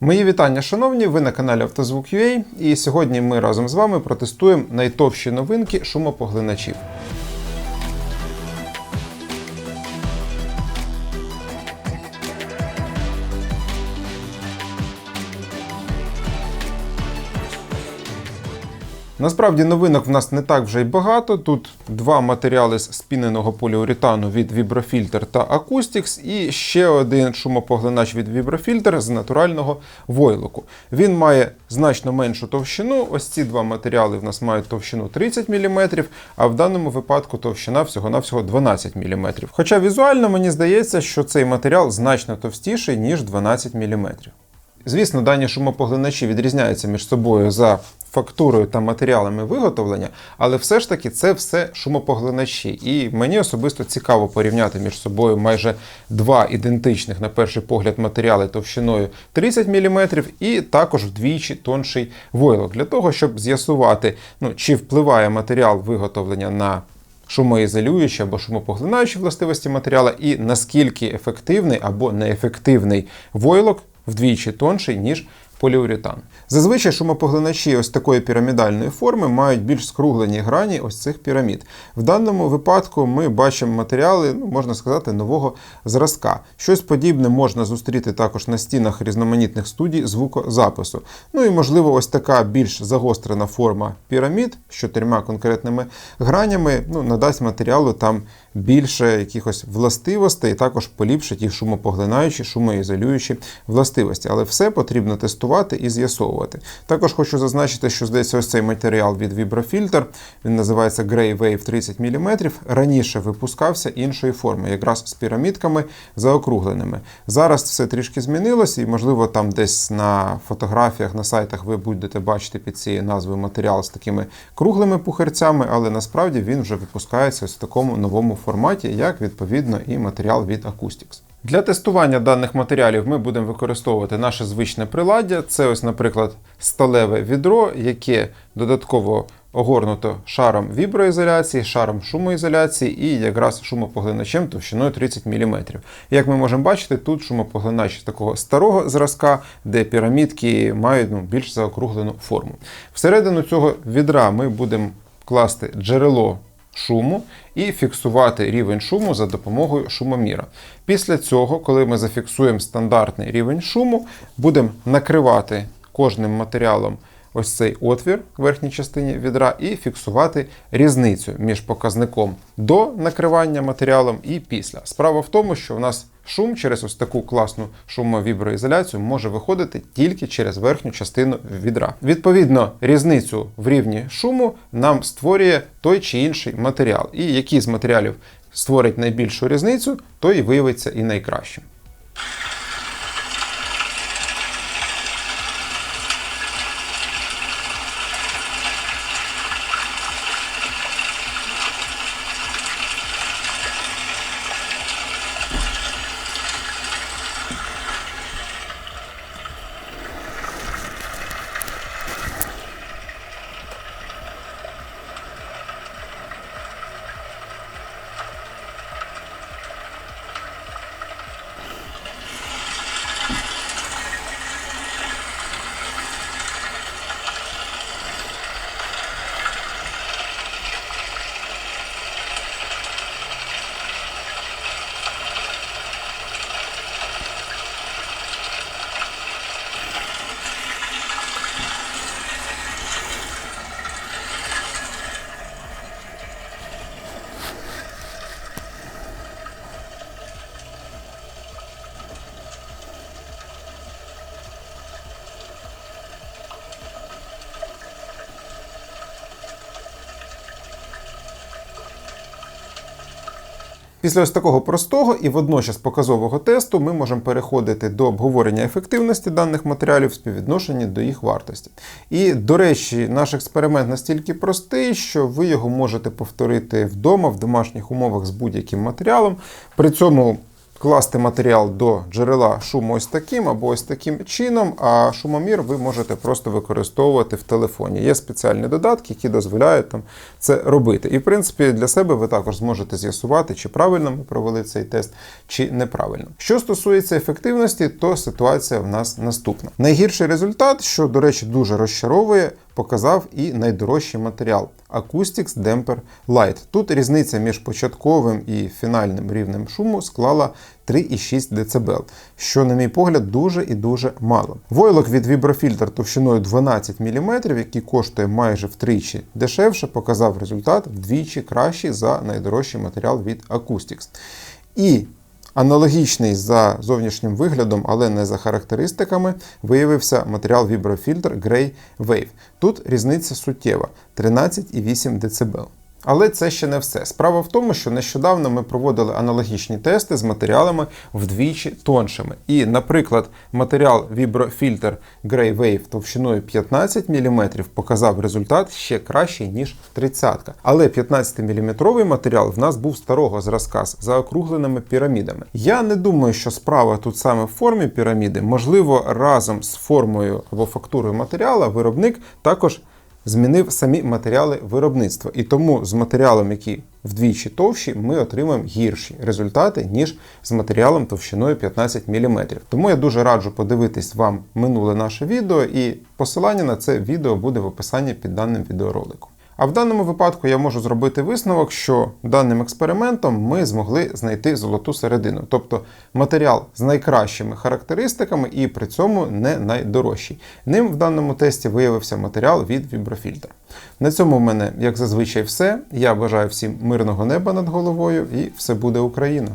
Мої вітання, шановні! Ви на каналі Автозвук.ua і сьогодні ми разом з вами протестуємо найтовщі новинки шумопоглиначів. Насправді новинок в нас не так вже й багато. Тут два матеріали з спіненого поліуретану від Vibrofilter та Acoustics, і ще один шумопоглинач від Vibrofilter з натурального войлоку. Він має значно меншу товщину. Ось ці два матеріали в нас мають товщину 30 мм, а в даному випадку товщина всього-навсього 12 мм. Хоча візуально мені здається, що цей матеріал значно товстіший, ніж 12 мм. Звісно, дані шумопоглиначі відрізняються між собою за фактурою та матеріалами виготовлення, але все ж таки це все шумопоглиначі. І мені особисто цікаво порівняти між собою майже два ідентичних, на перший погляд, матеріали товщиною 30 мм і також вдвічі тонший войлок, для того, щоб з'ясувати, ну, чи впливає матеріал виготовлення на шумоізолюючі або шумопоглинаючі властивості матеріала, і наскільки ефективний або неефективний войлок вдвічі тонший, ніж поліуретан. Зазвичай шумопоглиначі ось такої пірамідальної форми мають більш скруглені грані ось цих пірамід. В даному випадку ми бачимо матеріали, ну, можна сказати, нового зразка. Щось подібне можна зустріти також на стінах різноманітних студій звукозапису. Ну і, можливо, ось така більш загострена форма пірамід з чотирма конкретними гранями ну, надасть матеріалу там більше якихось властивостей, також поліпшить їх шумопоглинаючі, шумоізолюючі властивості. Але все потрібно тестувати і з'ясовувати. Також хочу зазначити, що здається, ось цей матеріал від Vibrofilter, він називається Grey Wave 30 мм, раніше випускався іншої форми, якраз з пірамідками заокругленими. Зараз все трішки змінилося, і, можливо, там десь на фотографіях, на сайтах ви будете бачити під цією назвою матеріал з такими круглими пухарцями, але насправді він вже випускається ось в такому новому форматі, як відповідно і матеріал від Acoustics. Для тестування даних матеріалів ми будемо використовувати наше звичне приладдя. Це ось, наприклад, сталеве відро, яке додатково огорнуто шаром віброізоляції, шаром шумоізоляції і якраз шумопоглиначем товщиною 30 мм. Як ми можемо бачити, тут шумопоглинач такого старого зразка, де пірамідки мають ну, більш заокруглену форму. Всередину цього відра ми будемо класти джерело шуму і фіксувати рівень шуму за допомогою шумоміра. Після цього, коли ми зафіксуємо стандартний рівень шуму, будемо накривати кожним матеріалом ось цей отвір в верхній частині відра і фіксувати різницю між показником до накривання матеріалом і після. Справа в тому, що в нас шум через ось таку класну шумовіброізоляцію може виходити тільки через верхню частину відра. Відповідно, різницю в рівні шуму нам створює той чи інший матеріал. І який з матеріалів створить найбільшу різницю, той і виявиться і найкращим. Після ось такого простого і водночас показового тесту ми можемо переходити до обговорення ефективності даних матеріалів в співвідношенні до їх вартості. І, до речі, наш експеримент настільки простий, що ви його можете повторити вдома в домашніх умовах з будь-яким матеріалом. При цьому вкласти матеріал до джерела шуму ось таким або ось таким чином, а шумомір ви можете просто використовувати в телефоні. Є спеціальні додатки, які дозволяють там це робити. І в принципі для себе ви також зможете з'ясувати, чи правильно ми провели цей тест, чи неправильно. Що стосується ефективності, то ситуація в нас наступна. Найгірший результат, що, до речі, дуже розчаровує, показав і найдорожчий матеріал Acoustics Damper Light. Тут різниця між початковим і фінальним рівнем шуму склала 3,6 дБ, що, на мій погляд, дуже і дуже мало. Войлок від віброфільтр товщиною 12 мм, який коштує майже втричі дешевше, показав результат вдвічі кращий за найдорожчий матеріал від Acoustics. І Аналогічний за зовнішнім виглядом, але не за характеристиками, виявився матеріал віброфільтр Grey Wave. Тут різниця суттєва 13,8 дБ. Але це ще не все. Справа в тому, що нещодавно ми проводили аналогічні тести з матеріалами вдвічі тоншими. І, наприклад, матеріал віброфільтр Grey Wave товщиною 15 мм показав результат ще кращий, ніж 30 Але 15-мм матеріал в нас був старого зразка з заокругленими пірамідами. Я не думаю, що справа тут саме в формі піраміди, можливо, разом з формою або фактурою матеріала виробник також змінив самі матеріали виробництва. І тому з матеріалом, який вдвічі товщі, ми отримаємо гірші результати, ніж з матеріалом товщиною 15 мм. Тому я дуже раджу подивитись вам минуле наше відео, і посилання на це відео буде в описанні під даним відеороликом. А в даному випадку я можу зробити висновок, що даним експериментом ми змогли знайти золоту середину, тобто матеріал з найкращими характеристиками і при цьому не найдорожчий. Ним в даному тесті виявився матеріал від віброфільтр. На цьому в мене, як зазвичай, все. Я бажаю всім мирного неба над головою і все буде Україна!